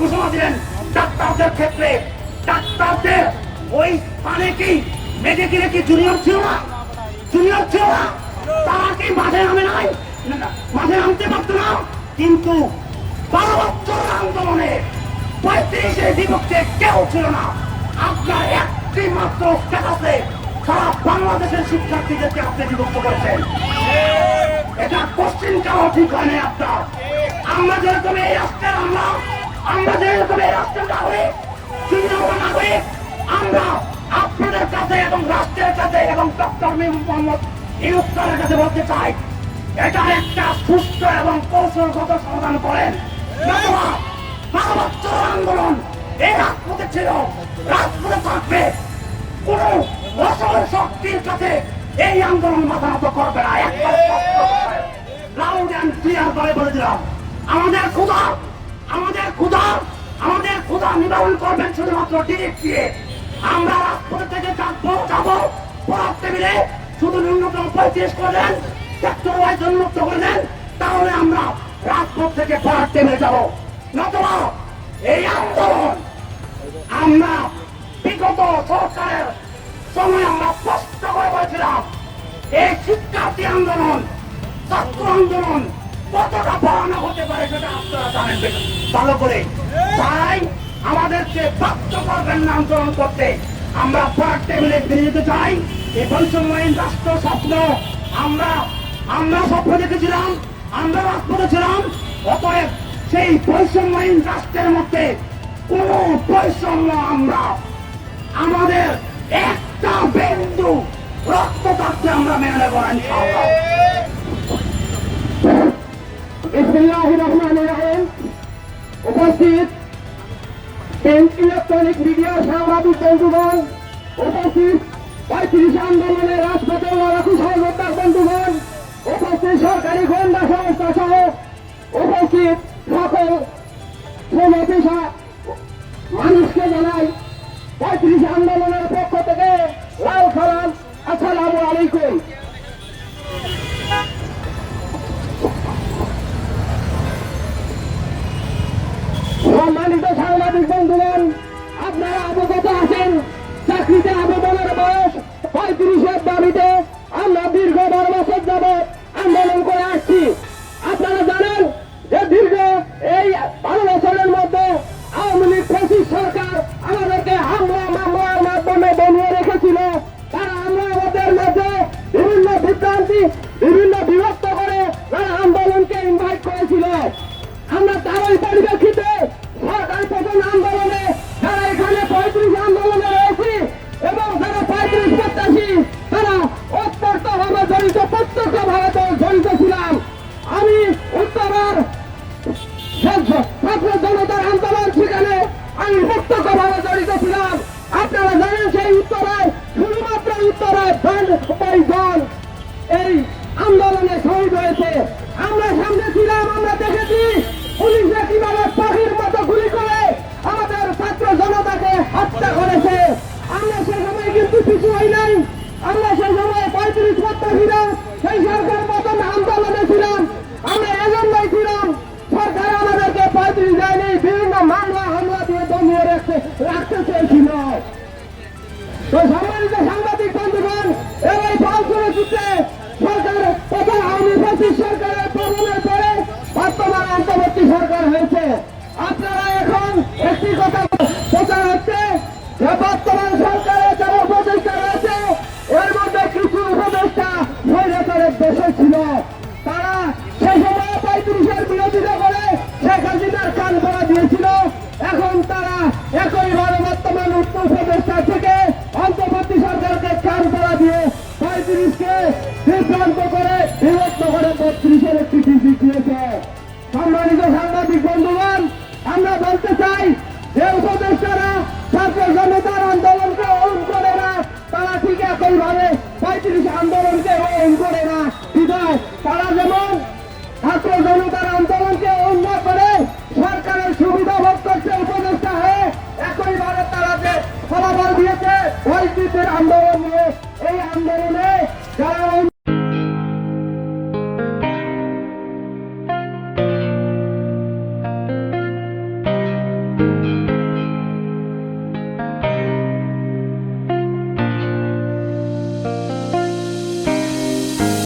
ঘোষণা দিলেন ডাক্তারদের ক্ষেত্রে, ডাক্তারদের ওই স্থানে কি মেডিকেলে কি জুনিয়র ছিল না? জুনিয়র ছিল না? তারা কি মাঠে নামে নাই? মাঠে নামতে পারতো না। কিন্তু বারো বছর আন্দোলনে পঁয়ত্রিশের বিপক্ষে কেউ ছিল না। আপনার একটি মাত্র স্ট্যাটাসে সারা বাংলাদেশের শিক্ষার্থীদেরকে আপনি বিভক্ত করেছেন। এটা কোশ্চিন কারও ঠিক হয় না আপনার। আমরা যেরকম এই রাষ্ট্রের আমরা আমরা যেরকম এই রাষ্ট্রের তৃণমূল নাগরিক, আমরা আপনাদের কাছে এবং রাষ্ট্রের কাছে এবং ডক্টর মোহাম্মদ ইউসুফের কাছে বলতে চাই, এটা একটা সুস্থ এবং কৌশলগত সমাধান করেন। আন্দোলন এই রাজপথে ছিল, রাজপথে থাকবে। কোন অসল শক্তির কাছে এই আন্দোলন মাথা নত করবে না। একবার লাউড অ্যান্ড ক্লিয়ার করে বলে দিলাম। আমাদের ক্ষুধা আমাদের ক্ষুধা আমাদের ক্ষুধা নিবারণ করবেন শুধুমাত্র ডিরেক্ট দিয়ে। আমরা রাজপথে থেকে যাব যাব। পড়ার টেবিলে শুধু ন্যূনতম পঁয়ত্রিশ করলেন সেক্টর ওয়াইজ উন্মুক্ত করলেন তাহলে আমরা রাজপথ থেকে পড়ার টেবিলে যাব। নতুবা এই আন্দোলন আমরা বিগত সরকারের সময় আমরা স্পষ্ট করে বলেছিলাম, এই শিক্ষার্থী আন্দোলন, ছাত্র আন্দোলন কতটা ভয়ানক হতে পারে সেটা আপনারা জানেন ভালো করে। তাই আমাদেরকে বাধ্য করবেন না আন্দোলন করতে। আমরা পড়ার টেবিলে চাই। এই বৈষম্যহীন রাষ্ট্র স্বপ্ন। আমরা আমরা স্বপ্ন দেখেছিলাম, আমরা রাজপথে ছিলাম অতএব সেই বৈষম্যহীন রাষ্ট্রের মধ্যে কোন বৈষম্য আমরা, আমাদের একটা বিন্দু রক্ত থাকতে আমরা মেনে নেব না, ইনশাআল্লাহ। উপস্থিত। ইলেকট্রনিক মিডিয়া সাংবাদিক বন্ধুগণ, উপস্থিত। পঁয়ত্রিশ আন্দোলনের রাজপথে লড়াকু সহযোদ্ধার বন্ধুগণ, উপস্থিত সরকারি গোয়েন্দা সংস্থা সহ উপস্থিত সকল শ্রম পেশা মানুষকে জানাই, পঁয়ত্রিশ আন্দোলনের পক্ষ থেকে লাল সালাম, আসসালামু আলাইকুম। বিভিন্ন বিভক্ত করে আন্দোলনকে ইনভাইট করেছিল। আমরা তারই পরিপ্রেক্ষিতে সরকার প্রধান আন্দোলনে যারা এখানে পঁয়ত্রিশ আন্দোলনে রয়েছি এবং যারা পঁয়ত্রিশ প্রত্যাশী, তারা অত্যন্ত ভাবে জড়িত, প্রত্যক্ষ ভাবে জড়িত ছিলাম। আমি উত্তরের ছাত্র জনতার আন্দোলন সেখানে আমি প্রত্যক্ষ ভাবে জড়িত ছিলাম। হামলা দিয়ে দমিয়ে রাখতে রাখতে চেয়েছিল। তো সম্মানিত সাংবাদিক বন্ধুগণ, এবার পাঁচজনের সূত্রে সরকার। তথা আওয়ামী ফ্যাসিস্ট সরকারের পতনের পরে বর্তমান অন্তর্বর্তী সরকার হয়েছে। আপনারা এখন একটি কথা প্রচার হচ্ছে যে বর্তমান সরকারের যারা উপদেষ্টা রয়েছে, এর মধ্যে কিছু উপদেষ্টা স্বৈরাচারের দেশে ছিল। তারা সে সময় পঁয়ত্রিশের বিরোধিতা করে বিভক্ত বত্রিশের একটি চিঠি দিয়েছে সম্মানিত সাংবাদিক বন্ধুগণ, আমরা বলতে চাই যে উপদেষ্টারা, ছাত্র জনতার আন্দোলনকে ওন করে না, তারা ঠিক একইভাবে পঁয়ত্রিশ আন্দোলনকে ওন করে না। বিধায় তারা যেমন ছাত্র জনতার আন্দোলনকে অন্য